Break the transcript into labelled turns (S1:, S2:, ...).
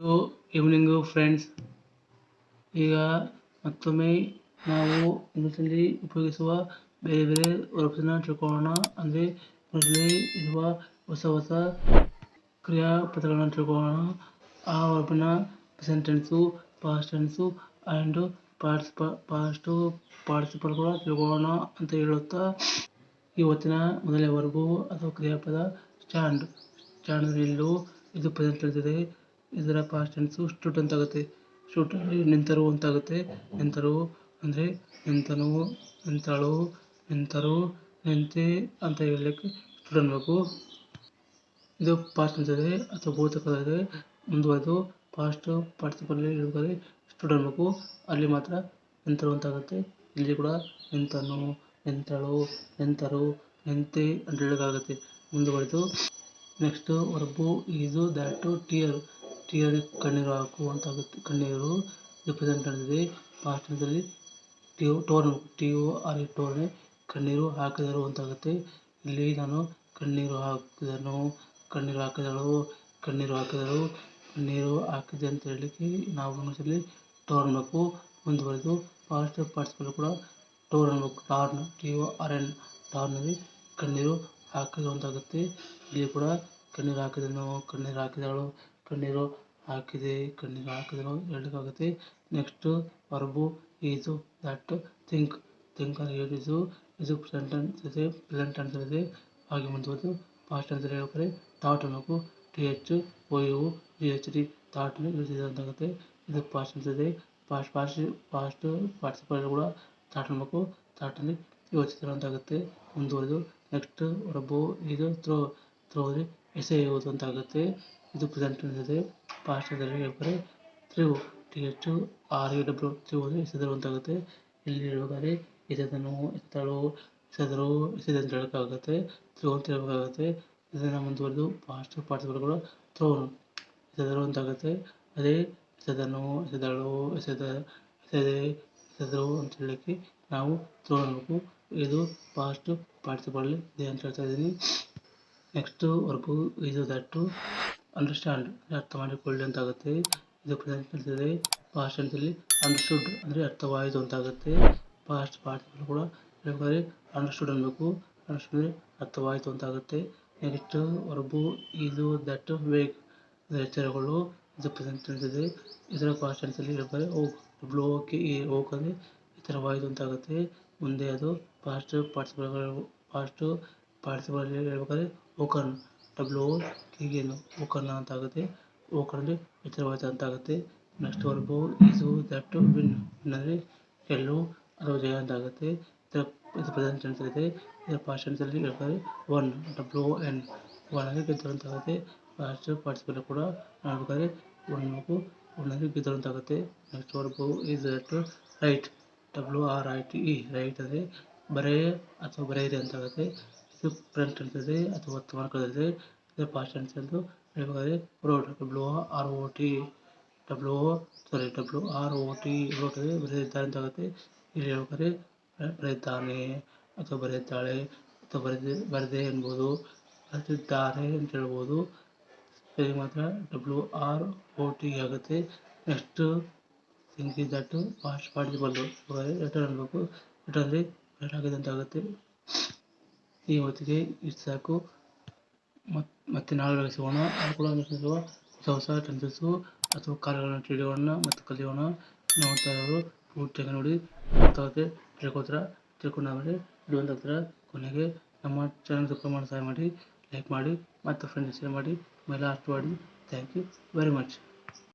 S1: Good evening friends ಈಗ ಮತ್ತೊಮ್ಮೆ ನಾವು ಇಂಗ್ಲೀಷಲ್ಲಿ ಉಪಯೋಗಿಸುವ ಬೇರೆ ಬೇರೆ ವರ್ಬ್ಸನ್ನ ತಿಳ್ಕೊಳ್ಳೋಣ. ಅಂದರೆ ಇಂಗ್ಲೀಷಲ್ಲಿ ಇರುವ ಹೊಸ ಹೊಸ ಕ್ರಿಯಾಪದಗಳನ್ನು ತಿಳ್ಕೊಳ್ಳೋಣ. ಆ ವರ್ಬ್ನ present tense past tense and participle past participle ಕೂಡ ತಿಳ್ಕೊಳ್ಳೋಣ ಅಂತ ಹೇಳುತ್ತಾ. ಇವತ್ತಿನ ಮೊದಲನೇ ವರ್ಬು ಅಥವಾ ಕ್ರಿಯಾಪದ ಸ್ಟ್ಯಾಂಡ್ ಸ್ಟ್ಯಾಂಡ್ ಇದು ಪ್ರೆಸೆಂಟ್ ಟೆನ್ಸ್ ಇದರ ಪಾಸ್ಟ್ ಟೆನ್ಸು ಸ್ಟುಡ್ ಅಂತ ಆಗುತ್ತೆ ಸ್ಟುಡ್ ನಿಂತರು ಅಂತ ಆಗುತ್ತೆ ನಿಂತರು ಅಂದರೆ ನಿಂತನು, ನಿಂತಳು, ನಿಂತರು, ನಿಂತೆ ಅಂತ ಹೇಳಲಿಕ್ಕೆ ಸ್ಟುಡ್ ಅನ್ಬೇಕು. ಇದು ಪಾಸ್ಟ್ ಟೆನ್ಸ್ ಇದೆ ಅಥವಾ ಭೂತಕಾಲ ಇದೆ ಮುಂದುವರೆದು ಪಾಸ್ಟ್ ಪಾರ್ಟಿಸಿಪಲ್ ಇರಬೇಕಾದ್ರೆ ಸ್ಟುಡ್ ಅನ್ಬೇಕು. ಅಲ್ಲಿ ಮಾತ್ರ ನಿಂತರು ಅಂತ ಆಗುತ್ತೆ ಇಲ್ಲಿ ಕೂಡ ನಿಂತನು, ನಿಂತಳು, ನಿಂತರು, ನಿಂತೆ ಅಂತ ಹೇಳೋಕ್ಕಾಗುತ್ತೆ ಮುಂದುವರೆದು next verb is that tear tear ಕಣ್ಣೀರು ಹಾಕುವಂತಾಗುತ್ತೆ. ಕಣ್ಣೀರು ರಿಪ್ರೆಸೆಂಟ್ ಮಾಡಿದೆ ಭಾಷಣದಲ್ಲಿ T U torn T U R A ಟೋರ್ನೆ ಕಣ್ಣೀರು ಹಾಕಿದರು ಅಂತ ಆಗುತ್ತೆ ಇಲ್ಲಿ ನಾನು ಕಣ್ಣೀರು ಹಾಕಿದನು, ಕಣ್ಣೀರು ಹಾಕಿದಳು, ಕಣ್ಣೀರು ಹಾಕಿದರು ಕಣ್ಣೀರು ಹಾಕಿದೆ ಅಂತ ಹೇಳಲಿಕ್ಕೆ ನಾವು ಇಂಗ್ಲೀಷಲ್ಲಿ ಟೋರ್ ಅನ್ಬೇಕು ಮುಂದುವರೆದು ಪಾಸ್ಟ್ ಪಾರ್ಟಿಸಿಪಲ್ ಕೂಡ ಟೋರ್ ಅನ್ಬೇಕು torn T U R N ಟಾರ್ನಲ್ಲಿ ಕಣ್ಣೀರು ಹಾಕಿದ್ರು ಅಂತಾಗುತ್ತೆ ಇಲ್ಲಿ ಕೂಡ ಕಣ್ಣೀರು ಹಾಕಿದನು, ಕಣ್ಣೀರು ಹಾಕಿದಳು, ಕಣ್ಣೀರು ಹಾಕಿದೆ, ಕಣ್ಣಿಗೆ ಹಾಕಿದ್ರು ಹೇಳಲಿಕ್ಕಾಗುತ್ತೆ next verb is that think. Think ಅಂದರೆ ಯೋಚಿಸು ಇದು ಪ್ರೆಸೆಂಟ್ ಟೆನ್ಸ್ ಇದೆ, ಪ್ರೆಸೆಂಟ್ ಟೆನ್ಸ್ ಇದೆ. ಹಾಗೆ ಮುಂದುವರೆದು ಪಾಸ್ಟ್ ಅಂತ ಹೇಳ್ಬೇಕಾದ್ರೆ ಥಾಟ್ ಅನ್ನಬೇಕು T H O U G H D ಥಾಟ್ನ ಯೋಚಿಸಿದ ಅಂತ ಆಗುತ್ತೆ ಇದು ಪಾಸ್ಟ್ ಟೆನ್ಸ್ ಇದೆ. ಪಾಸ್ಟ್ ಪಾಸ್ಟ್ ಪಾಸ್ಟ್ ಪಾರ್ಟಿಸಿಪಲ್ ಕೂಡ ಥಾಟ್ ಅನ್ನಬೇಕು ಥಾಟಲ್ಲಿ ಯೋಚಿಸಿದ್ರು ಅಂತ ಆಗುತ್ತೆ ಮುಂದುವರೆದು ನೆಕ್ಸ್ಟ್ ವರ್ಬು ಇದು ಥ್ರೋ ಥ್ರೋ ಅಂದರೆ ಎಸೆಯುವುದು ಅಂತ ಆಗುತ್ತೆ. ಇದು ಪ್ರೆಸೆಂಟ್ ಟೆನ್ಸ್ ಇದೆ. ಟೆನ್ಸಲ್ಲಿ ಹೇಳ್ಬೇಕಾದ್ರೆ threw T H R U W threw ಅಂದರೆ ಎಸೆದರು ಅಂತ ಆಗುತ್ತೆ ಇಲ್ಲಿ ಹೇಳ್ಬೇಕಾದ್ರೆ ಎಸೆದನು ಎತ್ತಳು ಎಸೆದರು ಎಸೆದ ಅಂತ ಹೇಳೋಕ್ಕಾಗುತ್ತೆ ಥ್ರೂ ಅಂತ ಹೇಳ್ಬೇಕಾಗುತ್ತೆ. ಇದನ್ನು ಮುಂದುವರೆದು ಫಾಸ್ಟ್ ಪಾರ್ಟಿಸಿಪಲ್ ಕೂಡ ಥ್ರೋನು ಎಸೆದರು ಅಂತ ಆಗುತ್ತೆ ಅದೇ ಎಸೆದನು, ಎಸೆದಳು, ಎಸೆದ, ಎಸೆದೆ, ಎಸೆದರು ಅಂತ ಹೇಳಕ್ಕೆ ನಾವು ತ್ರೋಬೇಕು ಅನ್ಬೇಕು ಇದು ಪಾಸ್ಟ್ ಪಾರ್ಟಿಸಿಪಲ್ ಇದೆ ಅಂತ ಹೇಳ್ತಾ ಇದ್ದೀನಿ. ನೆಕ್ಸ್ಟು ವರ್ಬು ಇದು ದಟ್ಟು. ಅಂಡರ್ಸ್ಟ್ಯಾಂಡ್ ಅರ್ಥ ಮಾಡಿಕೊಳ್ಳಿ ಅಂತ ಆಗುತ್ತೆ ಇದು ಪ್ರೆಸೆಂಟ್ ಇದೆ ಪಾಸ್ಟ್ ಟೆನ್ಸಲ್ಲಿ ಅಂಡರ್ಸ್ಟುಡ್ ಅಂದರೆ ಅರ್ಥವಾಯಿತು ಅಂತ ಆಗುತ್ತೆ ಪಾಸ್ಟ್ ಪಾರ್ಟಿಸಿಪಲ್ ಕೂಡ ಹೇಳ್ಬೇಕಾದ್ರೆ ಅಂಡರ್ಸ್ಟುಡ್ ಅನ್ಬೇಕು ಅಂಡರ್ಸ್ಟುಡ್ ಅಂದರೆ ಅರ್ಥವಾಯಿತು ಅಂತ ಆಗುತ್ತೆ ನೆಕ್ಸ್ಟ್ ವರ್ಬು ಇದು ದಟ್ ವೇಗ್ ಎಚ್ಚರಗಳು ಇದು ಪ್ರೆಸೆಂಟ್ ಟೆನ್ಸ್ ಇದರ ಪಾಸ್ಟ್ ಟೆನ್ಸಲ್ಲಿ ಹೇಳ್ಬೇಕಾದ್ರೆ ಓಕ್ ಡಬ್ಲ್ಯೂ ಓಕೆ ಈ ಹೋಗ್ ಅಂದರೆ ಎಚ್ಚರವಾಯಿತು ಅಂತ ಆಗುತ್ತೆ ಮುಂದೆ ಅದು ಪಾಸ್ಟ್ ಪಾರ್ಟಿಸಿಪಲ್ಗಳು ಪಾಸ್ಟ್ ಪಾರ್ಟಿಸಿಪಲ್ ಹೇಳ್ಬೇಕಾದ್ರೆ ಓಕನ್ ಡಬ್ಲ್ಯೂ ಹೀಗೇನು ಓಕರ್ನ ಅಂತ ಆಗುತ್ತೆ ಓಕರ್ ಅಂದರೆ ಎಚ್ಚರವಾಯಿತು ಅಂತ ಆಗುತ್ತೆ next verb is that win win ಅಂದರೆ ಗೆಲ್ಲು ಅಥವಾ ಜಯ ಅಂತ ಆಗುತ್ತೆ ಇದರ ಇದು ಪ್ರೆಸೆಂಟ್ ಟೆನ್ಸ್ ಇದೆ ಇದರ ಪಾಸ್ಟ್ ಟೆನ್ಸಲ್ಲಿ ಹೇಳ್ತಾರೆ ಒನ್ ಡಬ್ಲ್ಯೂ ಎನ್. ಒನ್ ಅಂದರೆ ಗೆದ್ದರು ಅಂತ ಆಗುತ್ತೆ ಪಾಸ್ಟ್ ಪಾರ್ಟಿಸಿಪಲ್ ಕೂಡ ಹೇಳ್ಬೇಕಾದ್ರೆ ಒನ್ ಮಗು ಒನ್ ಗೆದ್ದರು ಅಂತ ಆಗುತ್ತೆ next verb is that write. W R I T E write ಅಂದರೆ ಬರೆ ಅಥವಾ ಬರೆಯಿದೆ ಅಂತ ಆಗುತ್ತೆ ಇದು ಪ್ರೆಸೆಂಟ್ ಇರ್ತದೆ ಇದೆ ಅಥವಾ ವರ್ತಮಾನ ಕಾಲದಲ್ಲಿದೆ ಇದರ ಪಾಸ್ಟ್ ಟೆನ್ಸ್ ಎಂದು ಹೇಳ್ಬೇಕಾದ್ರೆ wrote W R O T W sorry W R O T wrote ಬರೆದಿದ್ದಾರೆ ಅಂತ ಆಗುತ್ತೆ. ಇಲ್ಲಿ ಹೇಳ್ಬೇಕಾದ್ರೆ ಬರೆದಿದ್ದಾನೆ ಅಥವಾ ಬರೆದಿದ್ದಾಳೆ ಅಥವಾ ಬರೆದಿ, ಬರೆದೆ ಎನ್ಬೋದು ಬರೆದಿದ್ದಾರೆ ಅಂತ ಹೇಳ್ಬೋದು. ಸ್ಪೆಲ್ಲಿಂಗ್ ಮಾತ್ರ ಡಬ್ಲ್ಯೂ ಆರ್ ಓ ಟಿ ಆಗುತ್ತೆ. Next think is that past participle return ಅನ್ಬೇಕು ರಿಟರ್ನ್ ಆಗಿದೆ ಅಂತ ಆಗುತ್ತೆ. ಈ ಹೊತ್ತಿಗೆ ಇಷ್ಟು ಸಾಕು. ಮತ್ತು ಮತ್ತೆ ನಾಳೆ ಸಿಗೋಣ ಕೂಡ ಹೊಸ ಹೊಸ ಟೆನ್ಸಸ್ಸು ಅಥವಾ ಕಾರ್ಯಗಳನ್ನು ತಿಳಿಯೋಣ ಮತ್ತು ಕಲಿಯೋಣ ನೋಡ್ತಾ ಇರೋರು ಪೂರ್ತಿಯಾಗಿ ನೋಡಿ. ಗೊತ್ತಾಗುತ್ತೆ ತಿಳ್ಕೊತಾರ ತಿಳ್ಕೊಂಡಾಗಲೇ ವಿಡಿಯೋ ಹತ್ರ ಕೊನೆಗೆ ನಮ್ಮ ಚಾನಲ್ ಸಬ್ಸ್ಕ್ರೈಬ್ ಮಾಡಿ ಲೈಕ್ ಮಾಡಿ, ಮತ್ತು ಫ್ರೆಂಡ್ಸ್ ಶೇರ್ ಮಾಡಿ, ಮೇಲೆ ಅಷ್ಟು ಮಾಡಿ. Thank you very much